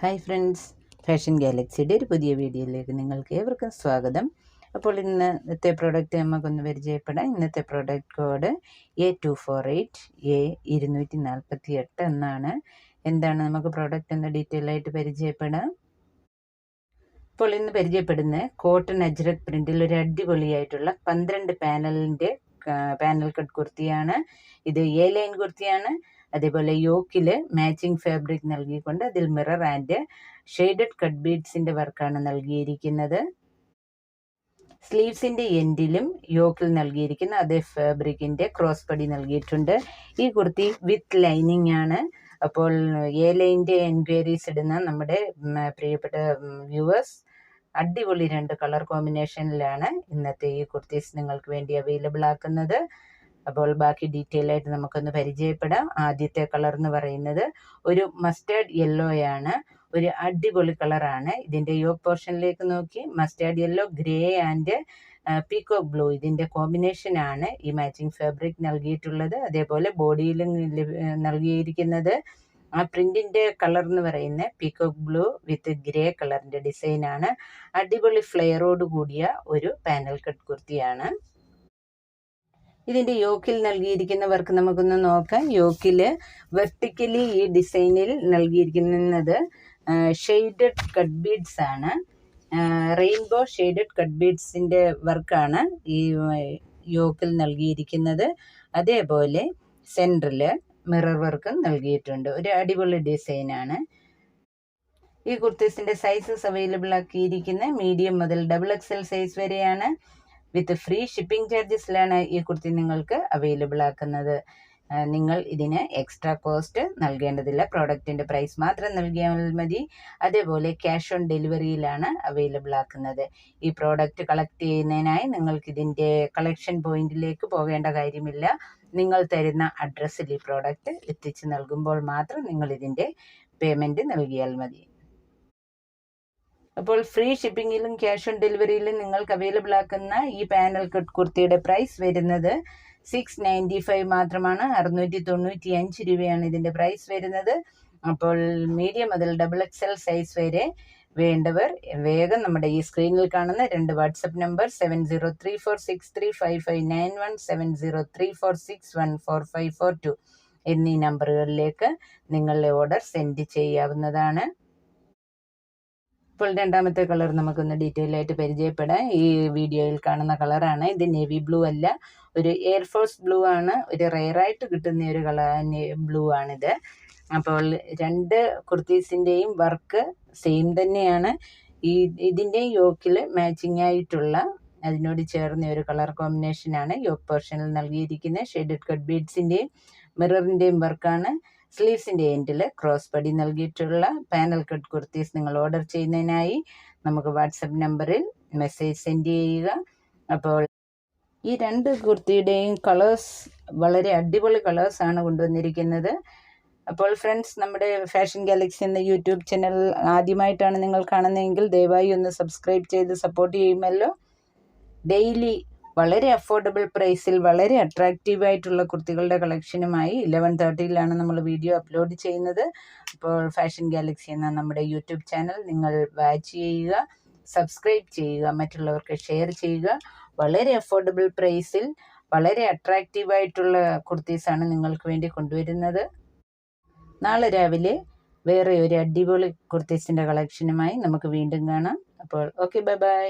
Hi friends fashion ഗാലക്സിയുടെ ഒരു പുതിയ വീഡിയോയിലേക്ക് നിങ്ങൾക്ക് ഏവർക്കും സ്വാഗതം. അപ്പോൾ ഇന്നത്തെ പ്രോഡക്റ്റ് നമുക്കൊന്ന് പരിചയപ്പെടാം. ഇന്നത്തെ product code A two four eight A ഇരുന്നൂറ്റി നാൽപ്പത്തി എട്ട് എന്നാണ്. എന്താണ് നമുക്ക് പ്രോഡക്റ്റ് ഒന്ന് ഡീറ്റെയിൽ ആയിട്ട് പരിചയപ്പെടാം. അപ്പോൾ ഇന്ന് പരിചയപ്പെടുന്ന കോട്ടൺ അജ്രക് പ്രിന്റിൽ ഒരു അടിപൊളിയായിട്ടുള്ള പന്ത്രണ്ട് പാനലിന്റെ പാനൽ കട്ട് കുർത്തിയാണ്. ഇത് എ ലൈൻ കുർത്തിയാണ്. അതേപോലെ യോക്കിൽ മാച്ചിങ് ഫാബ്രിക് നൽകിക്കൊണ്ട് അതിൽ മിറർ ആൻഡ് ഷെയ്ഡഡ് കട്ട് ബീഡ്സിന്റെ വർക്കാണ് നൽകിയിരിക്കുന്നത്. സ്ലീവ്സിന്റെ എൻഡിലും യോക്കിൽ നൽകിയിരിക്കുന്ന അതേ ഫാബ്രിക്കിന്റെ ക്രോസ് പടി നൽകിയിട്ടുണ്ട്. ഈ കുർത്തി വിത്ത് ലൈനിങ് ആണ്. അപ്പോൾ എ ലൈന്റെ എൻക്വയറീസ് ഇടുന്ന നമ്മുടെ പ്രിയപ്പെട്ട വ്യൂവേഴ്സ് അടിപൊളി രണ്ട് കളർ കോമ്പിനേഷനിലാണ് ഇന്നത്തെ ഈ കുർത്തീസ് നിങ്ങൾക്ക് വേണ്ടി അവൈലബിൾ ആക്കുന്നത്. അപ്പോൾ ബാക്കി ഡീറ്റെയിൽ ആയിട്ട് നമുക്കൊന്ന് പരിചയപ്പെടാം. ആദ്യത്തെ കളർ എന്ന് പറയുന്നത് ഒരു മസ്റ്റേർഡ് ആണ്. ഒരു അടിപൊളി കളറാണ് ഇതിന്റെ യോ പോർഷനിലേക്ക് നോക്കി. Mustard yellow grey and peacock blue ഇതിന്റെ കോമ്പിനേഷൻ ആണ് ഈ മാച്ചിങ് ഫാബ്രിക് നൽകിയിട്ടുള്ളത്. അതേപോലെ ബോഡിയിലും നൽകിയിരിക്കുന്നത്. ആ പ്രിന്റിന്റെ കളർ എന്ന് പറയുന്നത് പീക്കോക്ക് ബ്ലൂ വിത്ത് ഗ്രേ കളറിന്റെ ഡിസൈൻ ആണ്. അടിപൊളി ഫ്ലെയറോട് കൂടിയ ഒരു പാനൽ കട്ട് കുർത്തിയാണ്. ഇതിന്റെ യോക്കിൽ നൽകിയിരിക്കുന്ന വർക്ക് നമുക്കൊന്ന് നോക്കാം. യോക്കിൽ വെർട്ടിക്കലി ഈ ഡിസൈനിൽ നൽകിയിരിക്കുന്നത് ഷെയ്ഡഡ് കട്ട് ബീഡ്സ് ആണ്. റെയിൻബോ ഷെയ്ഡഡ് കട്ട് ബീഡ്സിന്റെ വർക്കാണ് ഈ യോക്കിൽ നൽകിയിരിക്കുന്നത്. അതേപോലെ സെന്ററിൽ മിറർ വർക്കും നൽകിയിട്ടുണ്ട്. ഒരു അടിപൊളി ഡിസൈനാണ് ഈ കുർത്തീസിന്റെ സൈസസ് അവൈലബിൾ ആക്കിയിരിക്കുന്നത് മീഡിയം മുതൽ ഡബിൾ എക്സൽ സൈസ് വരെയാണ്. വിത്ത് ഫ്രീ ഷിപ്പിംഗ് ചാർജസിലാണ് ഈ കുർത്തി നിങ്ങൾക്ക് അവൈലബിൾ ആക്കുന്നത്. നിങ്ങൾ ഇതിന് എക്സ്ട്രാ കോസ്റ്റ് നൽകേണ്ടതില്ല. പ്രോഡക്റ്റിന്റെ പ്രൈസ് മാത്രം നൽകിയാൽ മതി. അതേപോലെ ക്യാഷ് ഓൺ ഡെലിവറിയിലാണ് അവൈലബിൾ ആക്കുന്നത്. ഈ പ്രോഡക്റ്റ് കളക്ട് ചെയ്യുന്നതിനായി നിങ്ങൾക്ക് ഇതിന്റെ കളക്ഷൻ പോയിന്റിലേക്ക് പോകേണ്ട കാര്യമില്ല. നിങ്ങൾ തരുന്ന അഡ്രസ്സിൽ ഈ പ്രോഡക്റ്റ് എത്തിച്ച് നൽകുമ്പോൾ മാത്രം നിങ്ങൾ ഇതിന്റെ പേയ്മെന്റ് നൽകിയാൽ മതി. അപ്പോൾ ഫ്രീ ഷിപ്പിങ്ങിലും ക്യാഷ് ഓൺ ഡെലിവറിയിലും നിങ്ങൾക്ക് അവൈലബിൾ ആക്കുന്ന ഈ പാനൽ കട്ട് കുർത്തിയുടെ പ്രൈസ് വരുന്നത് സിക്സ് നയന്റി ഫൈവ് മാത്രമാണ്. അറുന്നൂറ്റി തൊണ്ണൂറ്റി അഞ്ച് രൂപയാണ് ഇതിന്റെ പ്രൈസ് വരുന്നത്. അപ്പോൾ മീഡിയം മുതൽ ഡബിൾ എക്സൽ സൈസ് വരെ വേണ്ടവർ വേഗം നമ്മുടെ ഈ സ്ക്രീനിൽ കാണുന്ന രണ്ട് WhatsApp number seven zero three four six three five five nine one seven zero three four six one four five four two എന്നീ നമ്പറുകളിലേക്ക് നിങ്ങളുടെ ഓർഡർ സെൻഡ് ചെയ്യാവുന്നതാണ്. ഇപ്പോൾ രണ്ടാമത്തെ കളർ നമുക്കൊന്ന് ഡീറ്റെയിൽ ആയിട്ട് പരിചയപ്പെടാം. ഈ വീഡിയോയിൽ കാണുന്ന കളറാണ്. ഇത് നേവി ബ്ലൂ അല്ല. ഒരു എയർഫോഴ്സ് ബ്ലൂ ആണ്. ഒരു റെയറായിട്ട് കിട്ടുന്ന ഒരു കളർ ബ്ലൂ ആണിത്. അപ്പോൾ രണ്ട് കുർത്തീസിന്റെയും വർക്ക് സെയിം തന്നെയാണ്. ഈ ഇതിന്റെ യോക്കിൽ മാച്ചിങ് ആയിട്ടുള്ള അതിനോട് ചേർന്ന ഒരു കളർ കോമ്പിനേഷനാണ് യോക്ക് പോർഷനിൽ നൽകിയിരിക്കുന്നത് ഷെയ്ഡഡ് കട്ട് ബീഡ്സിന്റെയും മിററിന്റെയും വർക്കാണ് സ്ലീവ്സിന്റെ എൻഡിൽ ക്രോസ് പടി നൽകിയിട്ടുള്ള പാനൽ കട്ട് കുർത്തീസ് നിങ്ങൾ ഓർഡർ ചെയ്യുന്നതിനായി നമുക്ക് വാട്സപ്പ് നമ്പറിൽ മെസ്സേജ് സെൻഡ് ചെയ്യുക. അപ്പോൾ ഈ രണ്ട് കുർത്തിയുടെയും കളേഴ്സ് വളരെ അടിപൊളി കളേഴ്സാണ് കൊണ്ടുവന്നിരിക്കുന്നത്. അപ്പോൾ ഫ്രണ്ട്സ് നമ്മുടെ ഫാഷൻ ഗാലക്സി എന്ന യൂട്യൂബ് ചാനൽ ആദ്യമായിട്ടാണ് നിങ്ങൾ കാണുന്നതെങ്കിൽ ദയവായി ഒന്ന് സബ്സ്ക്രൈബ് ചെയ്ത് സപ്പോർട്ട് ചെയ്യുമല്ലോ. ഡെയിലി വളരെ അഫോർഡബിൾ പ്രൈസിൽ വളരെ അട്രാക്റ്റീവ് ആയിട്ടുള്ള കുർത്തികളുടെ കളക്ഷനുമായി ഇലവൻ തേർട്ടിയിലാണ് നമ്മൾ വീഡിയോ അപ്ലോഡ് ചെയ്യുന്നത്. അപ്പോൾ ഫാഷൻ ഗാലക്സി എന്ന നമ്മുടെ യൂട്യൂബ് ചാനൽ നിങ്ങൾ വാച്ച് ചെയ്യുക സബ്സ്ക്രൈബ് ചെയ്യുക മറ്റുള്ളവർക്ക് ഷെയർ ചെയ്യുക. വളരെ അഫോർഡബിൾ പ്രൈസിൽ വളരെ അട്രാക്റ്റീവ് ആയിട്ടുള്ള കുർത്തീസാണ് നിങ്ങൾക്ക് വേണ്ടി കൊണ്ടുവരുന്നത്. നാളെ രാവിലെ വേറെ ഒരു അടിപൊളി കുർത്തീസിന്റെ കളക്ഷനുമായി നമുക്ക് വീണ്ടും കാണാം. അപ്പോൾ ഓക്കെ ബൈ ബൈ